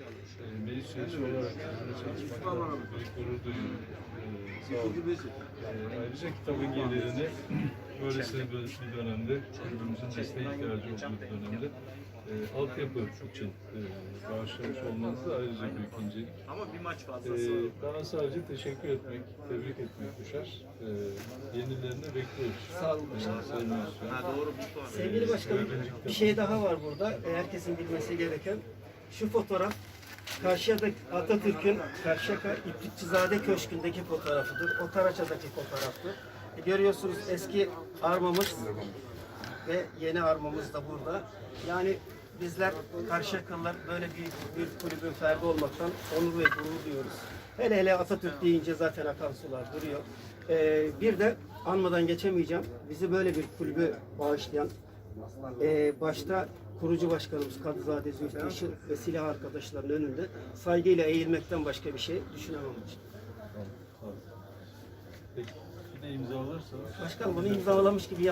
E, meclis üyesi olarak sizinle çalışmaktan büyük gurur duyuyorum. E, sağ olun. E, ayrıca kitabın gelirini böylesine bir bir dönemde kulübümüzün desteğe ihtiyacı olduğu bir dönemde e, altyapı için e, bağışlamış olmanız da ayrıca büyük incelik. Ama bir maç E, fazlası var. bana sadece teşekkür etmek, tebrik etmek düşer. E, yenilerini bekliyoruz. Sağ olun. E, Sayın. Ha doğru Mustafa. Sevgili başkanım bir şey daha var burada. E, Herkesin bilmesi gereken. Şu fotoğraf Karşıyaka Atatürk'ün Karşıyaka İplikçizade Köşkü'ndeki fotoğrafıdır. O Taraça'daki fotoğraftır. E, Görüyorsunuz eski armamız ve yeni armamız da burada. Yani bizler Karşıyakalılar böyle bir, bir kulübün ferdi olmaktan onur ve gurur duyuyoruz. Hele hele Atatürk deyince zaten akan sular duruyor. E, bir de anmadan geçemeyeceğim. Bizi böyle bir kulübü bağışlayan ee, başta kurucu başkanımız Kadızade Zülfü ve silah arkadaşlarının önünde saygıyla eğilmekten başka bir şey düşünemem. Peki, bir de imzalarsanız. Başkan bunu imzalamış gibi